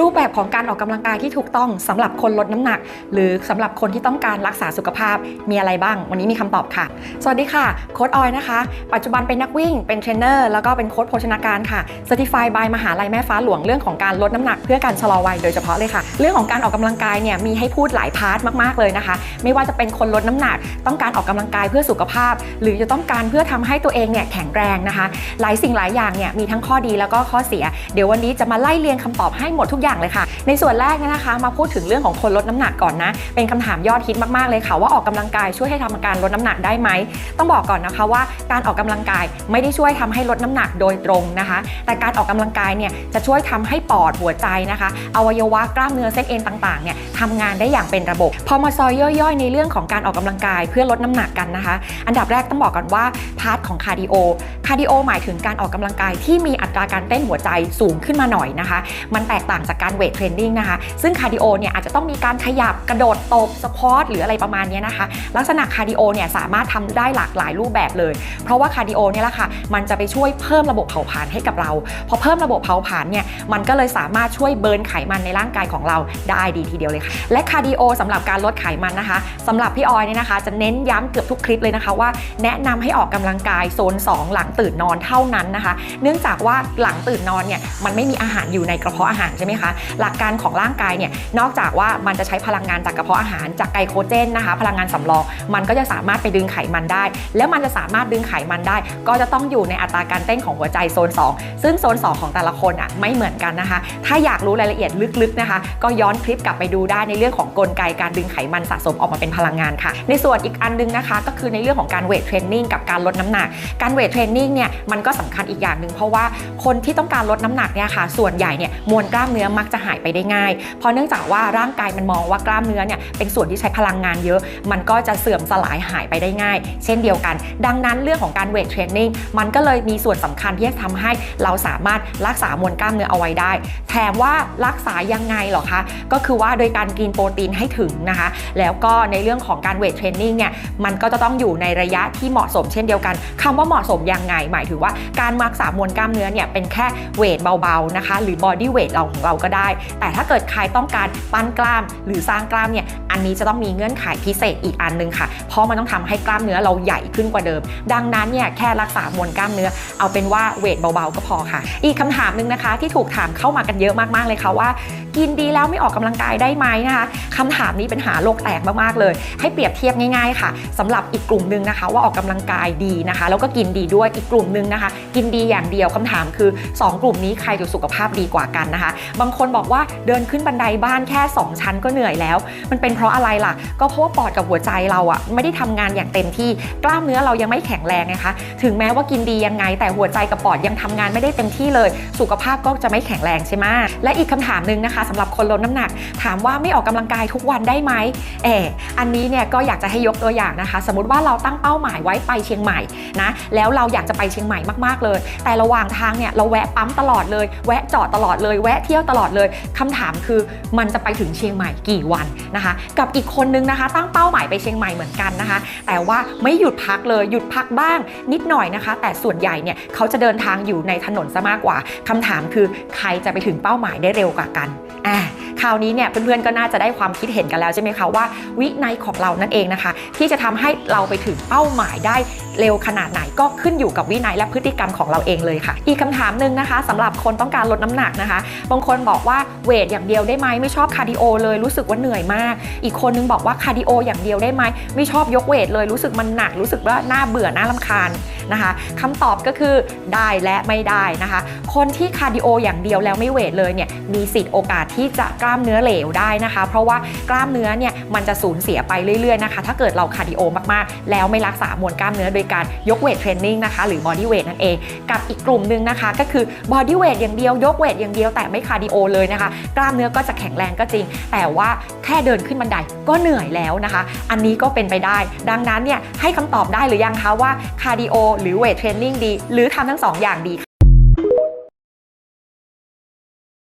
รูปแบบของการออกกำลังกายที่ถูกต้องสำหรับคนลดน้ำหนัก หรือสำหรับคนที่ต้องการรักษาสุขภาพมีอะไรบ้าง วันนี้มีคำตอบค่ะ สวัสดีค่ะโค้ดออยนะคะ ปัจจุบันเป็นนักวิ่งเป็นเทรนเนอร์แล้วก็เป็นโค้ดโภชนาการค่ะ Certified by มหาลัยแม่ฟ้าหลวงเรื่องของการลดน้ำหนัก เพื่อการชะลอวัยโดยเฉพาะเลยค่ะ เรื่องของการออกกำลังกายเนี่ยมีให้พูดหลายพาร์ทมากๆเลยนะคะ ไม่ว่าจะเป็นคนลดน้ำหนัก ต้องการออกกำลังกายเพื่อสุขภาพ หรือจะต้องการเพื่อทำให้ตัวเองเนี่ยแข็งแรงนะคะ หลายสิ่งหลายอย่างเนี่ยมีทั้งข้อดีแล้วก็ข้อเสีย เดี๋ยววันนี้จะมาไล่เรียงคำตอบให้หมดทุกอย่างเลยค่ะ ในส่วนแรกเนี่ยนะคะ มาพูดถึงเรื่องของคนลดน้ำหนักก่อนนะ เป็นคำถามยอดฮิตมากๆเลยค่ะ ว่าออกกำลังกายช่วยให้ทำการลดน้ำหนักได้ไหม ต้องบอกก่อนนะคะว่าการออกกำลังกายไม่ได้ช่วยทำให้ลดน้ำหนักโดยตรงนะคะ แต่การออกกำลังกายเนี่ยจะช่วยทำให้ปอดหัวใจนะคะ อวัยวะกล้ามเนื้อเส้นเอ็นต่างๆเนี่ยทำงานได้อย่างเป็นระบบ พอมาซอยย่อยๆ ในเรื่องของการออกกำลังกายเพื่อลดน้ำหนักกันนะคะ อันดับแรกต้องบอกก่อนว่าพาร์ทของคาร์ดิโอ คาร์ดิโอหมายถึงการออกกำลังกายที่มีอัตราการเต้นหัวใจสูงขึ้นมาหน่อยนะคะ มันแตกต่างจากการเวทเทรนนิ่งนะคะ ซึ่งคาร์ดิโอเนี่ยอาจจะต้องมีการขยับกระโดดตบสควอตหรืออะไรประมาณนี้นะคะ ลักษณะคาร์ดิโอเนี่ยสามารถทำได้หลากหลายรูปแบบเลย เพราะว่าคาร์ดิโอเนี่ยแหละค่ะมันจะไปช่วยเพิ่มระบบเผาผลาญให้กับเรา พอเพิ่มระบบเผาผลาญเนี่ยมันก็เลยสามารถช่วยเบิร์นไขมันในร่างกายของเราได้ดีทีเดียวเลยค่ะ และคาร์ดิโอสำหรับการลดไขมันนะคะสำหรับพี่ออยเนี่ยนะคะ จะเน้นย้ำเกือบทุกคลิปเลยนะคะว่าแนะนำให้ออกกำลังกายโซน 2 หลังตื่นนอนเท่านั้นนะคะ เนื่องจากว่าหลังตื่นนอนเนี่ยมันไม่มีอาหารอยู่ในกระเพาะอาหารใช่ไหมคะหลักการของร่างกายเนี่ยนอกจากว่ามันจะใช้พลังงานจากกระเพาะอาหารจากไกลโคเจนนะคะ พลังงานสำรองมันก็จะสามารถไปดึงไขมันได้ แล้วมันจะสามารถดึงไขมันได้ ก็จะต้องอยู่ในอัตราการเต้นของหัวใจโซน 2 ซึ่งโซน 2 ของแต่ละคนอะไม่เหมือนกันนะคะ ถ้าอยากรู้รายละเอียดลึกๆนะคะ ก็ย้อนคลิปกลับไปดูได้ในเรื่องของกลไกการดึงไขมันสะสมออกมาเป็นพลังงานค่ะ ในส่วนอีกอันนึงนะคะ ก็คือในเรื่องของการเวทเทรนนิ่งกับการลดน้ำหนัก การเวทเทรนนิ่งเนี่ยมันก็สำคัญอีกอย่างหนึ่งเพราะว่าคนที่ต้องการลดน้ำหนักเนี่ยค่ะส่วนใหญ่เนี่ยมวลกล้ามเนื้อมักจะหายไปได้ง่าย เพราะเนื่องจากว่าร่างกายมันมองว่ากล้ามเนื้อเนี่ยเป็นส่วนที่ใช้พลังงานเยอะ มันก็จะเสื่อมสลายหายไปได้ง่าย เช่นเดียวกัน ดังนั้นเรื่องของการเวทเทรนนิ่งมันก็เลยมีส่วนสำคัญที่จะทำให้เราสามารถรักษามวลกล้ามเนื้อเอาไว้ได้ แถมว่ารักษายังไงหรอคะ ก็คือว่าโดยการกินโปรตีนให้ถึงนะคะ แล้วก็ในเรื่องของการเวทเทรนนิ่งเนี่ย มันก็จะต้องอยู่ในระยะที่เหมาะสมเช่นเดียวกันคำว่าเหมาะสมยังไง หมายถึงว่าการรักษามวลกล้ามเนื้อเนี่ยเป็นแค่เวทเบาๆนะคะ หรือบอดี้เวทเราของเราก็ได้ แต่ถ้าเกิดใครต้องการปั้นกล้ามหรือสร้างกล้ามเนี่ยอันนี้จะต้องมีเงื่อนไขพิเศษอีกอันนึงค่ะ เพราะมันต้องทำให้กล้ามเนื้อเราใหญ่ขึ้นกว่าเดิม ดังนั้นเนี่ยแค่รักษามวลกล้ามเนื้อ เอาเป็นว่าเวทเบาๆก็พอค่ะ อีกคำถามหนึ่งนะคะ ที่ถูกถามเข้ามากันเยอะมากๆเลยค่ะว่า กินดีแล้วไม่ออกกำลังกายได้ไหมนะคะคำถามนี้เป็นหาโลกแตกมากๆเลย ให้เปรียบเทียบง่ายๆค่ะสำหรับอีกกลุ่มหนึ่งนะคะ ว่าออกกำลังกายดีนะคะ แล้วก็กินดีด้วยอีกกลุ่มหนึ่งนะคะ กินดีอย่างเดียวคำถามคือ 2 กลุ่มนี้ใครจะสุขภาพดีกว่ากันนะคะบางคนบอกว่าเดินขึ้นบันไดบ้านแค่ 2 ชั้นก็เหนื่อยแล้ว มันเป็นเพราะอะไรล่ะ ก็เพราะว่าปอดกับหัวใจเราอะไม่ได้ทำงานอย่างเต็มที่กล้ามเนื้อเรายังไม่แข็งแรงนะคะ ถึงแม้ว่ากินดียังไง แต่หัวใจกับปอดยังทำงานไม่ได้เต็มที่เลย สุขภาพก็จะไม่แข็งแรงใช่ไหมและอีกคำถามหนึ่งนะคะสำหรับคนลดน้ำหนัก ถามว่าไม่ออกกำลังกายทุกวันได้ไหมเอออันนี้เนี่ยก็อยากจะให้ยกตัวอย่างนะคะ สมมติว่าเราตั้งเป้าหมายไว้ไปเชียงใหม่นะแล้วเราอยากจะไปเชียงใหม่มากๆเลย แต่ระหว่างทางเนี่ยเราแวะปั๊มตลอดเลยแวะจอดตลอดเลยแวะเที่ยวตลอดเลยคำถามคือมันจะไปถึงเชียงใหม่กี่วันนะคะ กับอีกคนนึงนะคะ ตั้งเป้าหมายไปเชียงใหม่เหมือนกันนะคะ แต่ว่าไม่หยุดพักเลยหยุดพักบ้างนิดหน่อยนะคะ แต่ส่วนใหญ่เนี่ยเขาจะเดินทางอยู่ในถนนซะมากกว่าคำถามคือใครจะไปถึงเป้าหมายได้เร็วกว่ากันอ่าคราวนี้เนี่ยเพื่อนๆก็น่าจะได้ความคิดเห็นกันแล้วใช่ไหมคะว่าวินัยของเรานั่นเองนะคะ ที่จะทำให้เราไปถึงเป้าหมายได้เร็วขนาดไหนก็ขึ้นอยู่กับวินัยและพฤติกรรมของเราเองเลยค่ะ อีกคำถามหนึ่งนะคะสำหรับคนต้องการลดน้ำหนักนะคะ บางคนบอกว่าเวทอย่างเดียวได้ไหมไม่ชอบคาร์ดิโอเลยรู้สึกว่าเหนื่อยมาก อีกคนนึงบอกว่าคาร์ดิโออย่างเดียวได้ไหมไม่ชอบยกเวทเลยรู้สึกมันหนักรู้สึกว่าน่าเบื่อน่าลำคาญนะคะคำตอบก็คือได้และไม่ได้นะคะ คนที่คาร์ดิโออย่างเดียวแล้วไม่เวทเลยเนี่ยมีสิทธิ์โอกาสที่จะกล้ามเนื้อเหลวได้นะคะ เพราะว่ากล้ามเนื้อเนี่ยมันจะสูญเสียไปเรื่อยๆนะคะ ถ้าเกิดเราคาร์ดิโอมากๆ แล้วไม่รักษามวลกล้ามเนื้อโดยการยกเวทเทรนนิ่งนะคะหรือบอดี้เวทนั่นเอง กับอีกกลุ่มหนึ่งนะคะ ก็คือบอดี้เวทอย่างเดียวยกเวทอย่างเดียวแต่ไม่คาร์ดิโอเลยนะคะ กล้ามเนื้อก็จะแข็งแรงก็จริง แต่ว่าแค่เดินขึ้นบันไดก็เหนื่อยแล้วนะคะ อันนี้ก็เป็นไปได้ ดังนั้นเนี่ยให้คำตอบได้หรือยังคะว่าคาร์ดิโอหรือเวทเทรนนิ่งดี หรือทำทั้งสองอย่างดี